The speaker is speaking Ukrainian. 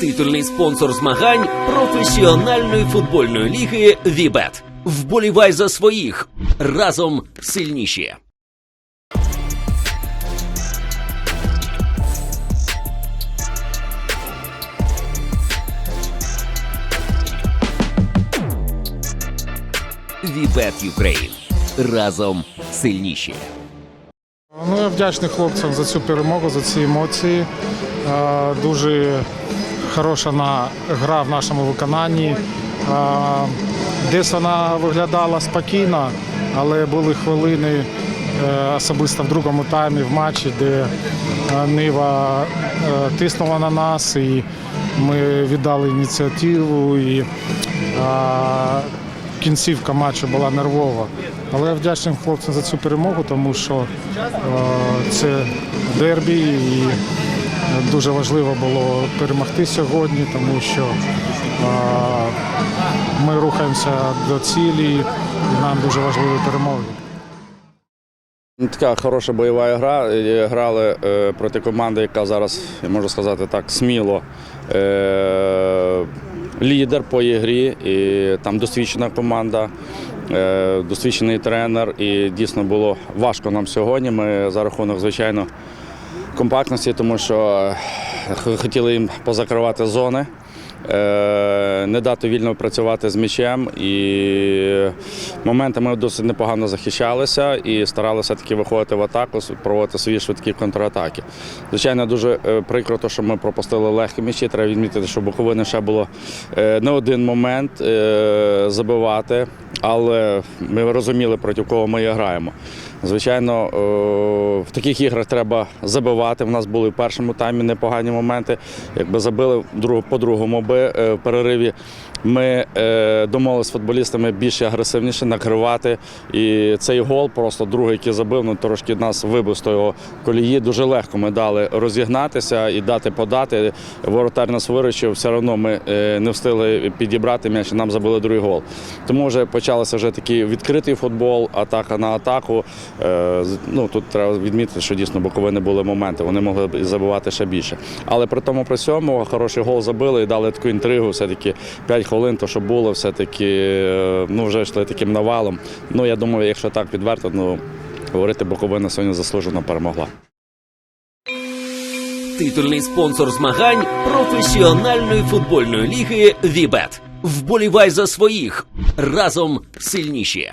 Титульний спонсор змагань професіональної футбольної ліги Вібет. Вболівай за своїх разом сильніші. Вібет Юкрейн. Разом сильніші. Ну, я вдячний хлопцям за цю перемогу, за ці емоції. Дуже хороша гра в нашому виконанні. Е, Десь вона виглядала спокійно, але були хвилини е, особисто в другому таймі в матчі, де е, Нива тиснула на нас, і ми віддали ініціативу. І, кінцівка матчу була нервова. Але я вдячний хлопцям за цю перемогу, тому що це дербі і дуже важливо було перемогти сьогодні, тому що е, ми рухаємося до цілі, і нам дуже важливі перемоги. Така хороша бойова гра. Грали е, проти команди, яка зараз, можу сказати так, сміло е, лідер по ігрі. І там досвідчена команда, е, досвідчений тренер. І дійсно було важко нам сьогодні. Ми за рахунок, звичайно, компактності, тому що е, хотіли їм позакривати зони. Е, Не дати вільно працювати з м'ячем і моментами досить непогано захищалися і старалися таки виходити в атаку, проводити свої швидкі контратаки. Звичайно, дуже е, прикро, то, що ми пропустили легкі м'ячі. Треба відмітити, що Буковини ще було е, не один момент забивати, але ми розуміли, проти кого ми і граємо. Звичайно, в таких іграх треба забивати. У нас були в першому таймі непогані моменти. Якби забили по другому би е, в перериві. Ми е, домовилися з футболістами більш агресивніше накривати. І цей гол, просто другий, який забив, ну трошки нас вибив з того колії. Дуже легко ми дали розігнатися і дати подати. Воротар нас виручив, все одно ми е, не встигли підібрати м'яч, нам забили другий гол. Тому вже почався вже такий відкритий футбол, атака на атаку. Е, Ну тут треба відмітити, що дійсно боковини були моменти. Вони могли б забивати ще більше. Але при тому при цьому хороший гол забили і дали таку інтригу. Все таки 5 хвилин, то що було, все таки ну вже йшли таким навалом. Ну я думаю, якщо так відверто, ну говорити Буковина сьогодні заслужено перемогла. Титульний спонсор змагань професіональної футбольної ліги Вібет. Вболівай за своїх разом сильніші.